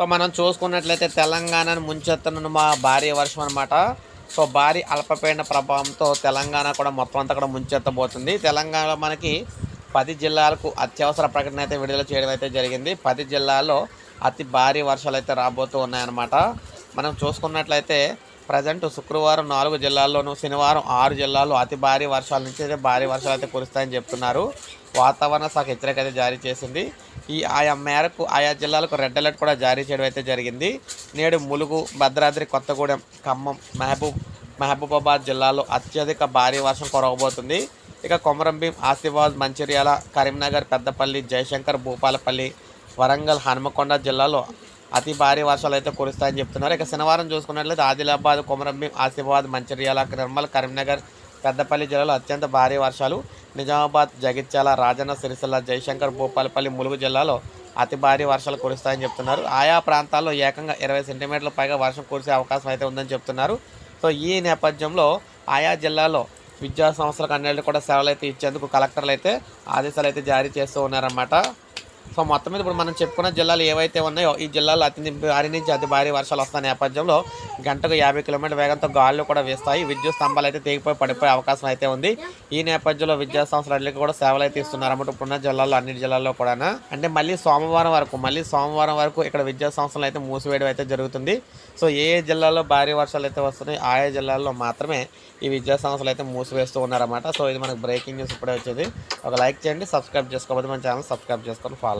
So మనం చూసుకున్నట్లయితే తెలంగాణను ముంచెత్తున్న మా భారీ వర్షం అనమాట సో భారీ అల్పపీడన ప్రభావంతో తెలంగాణ కూడా మొత్తం అంతా కూడా ముంచెత్తబోతుంది. తెలంగాణలో మనకి పది జిల్లాలకు అత్యవసర ప్రకటన అయితే విడుదల చేయడం అయితే జరిగింది. పది జిల్లాల్లో అతి భారీ వర్షాలు అయితే రాబోతూ ఉన్నాయన్నమాట. మనం చూసుకున్నట్లయితే ప్రజెంట్ శుక్రవారం నాలుగు జిల్లాల్లోనూ శనివారం ఆరు జిల్లాల్లో అతి భారీ వర్షాల నుంచి అయితే భారీ వర్షాలు అయితే కురుస్తాయని చెప్తున్నారు. వాతావరణ శాఖ హెచ్చరిక అయితే జారీ చేసింది. ఈ ఆయా మేరకు ఆయా జిల్లాలకు రెడ్ అలర్ట్ కూడా జారీ చేయడం అయితే జరిగింది. నేడు ములుగు భద్రాద్రి కొత్తగూడెం ఖమ్మం మహబూబ్ మహబూబాబాద్ జిల్లాలో అత్యధిక భారీ వర్షం కురవబోతుంది. ఇక కొమరంభీం ఆసిఫాబాద్ మంచిర్యాల కరీంనగర్ పెద్దపల్లి జయశంకర్ భూపాలపల్లి వరంగల్ హనుమకొండ జిల్లాలో అతి భారీ వర్షాలు అయితే కురుస్తాయని చెప్తున్నారు. ఇక శనివారం చూసుకున్నట్లయితే ఆదిలాబాద్ కొమరంభీం ఆసిఫాబాద్ మంచిర్యాల నిర్మల్ కరీంనగర్ పెద్దపల్లి జిల్లాలో అత్యంత భారీ వర్షాలు. నిజామాబాద్ జగిత్యాల రాజన్న సిరిసిల్ల జయశంకర్ భూపాలపల్లి ములుగు జిల్లాలో అతి భారీ వర్షాలు కురుస్తాయని చెప్తున్నారు. ఆయా ప్రాంతాల్లో ఏకంగా ఇరవై సెంటీమీటర్ల పైగా వర్షం కురిసే అవకాశం అయితే ఉందని చెప్తున్నారు. సో ఈ నేపథ్యంలో ఆయా జిల్లాలో విద్యా సంస్థలకు అన్నింటికి కూడా సెలవులు అయితే ఇచ్చేందుకు కలెక్టర్లు అయితే ఆదేశాలు అయితే జారీ చేస్తూ ఉన్నారన్నమాట. సో మొత్తం మీద ఇప్పుడు మనం చెప్పుకున్న జిల్లాలు ఏవైతే ఉన్నాయో ఈ జిల్లాలో అతి భారీ నుంచి అతి భారీ వర్షాలు వస్తున్న నేపథ్యంలో గంటకు యాభై కిలోమీటర్ వేగంతో గాలులు కూడా వేస్తాయి. విద్యుత్ స్తంభాలు అయితే తెగిపోయి పడిపోయే అవకాశం అయితే ఉంది. ఈ నేపథ్యంలో విద్యా సంస్థలకి కూడా సేవలు అయితే ఇస్తున్నారు అన్నమాట. ఇప్పుడున్న జిల్లాల్లో అన్ని జిల్లాల్లో కూడా అంటే మళ్ళీ సోమవారం వరకు మళ్ళీ సోమవారం వరకు ఇక్కడ విద్యా సంస్థలు అయితే మూసివేయడం అయితే జరుగుతుంది. సో ఏ ఏ జిల్లాలో భారీ వర్షాలు అయితే వస్తున్నాయి ఆయా జిల్లాల్లో మాత్రమే ఈ విద్యా సంస్థలు అయితే మూసివేస్తూ ఉన్నారన్నమాట. సో ఇది మనకు బ్రేకింగ్ న్యూస్ ఇప్పుడే వచ్చేది. ఒక లైక్ చేయండి సబ్స్క్రైబ్ చేసుకోకపోతే మన ఛానల్ సబ్స్క్రైబ్ చేసుకొని ఫాలో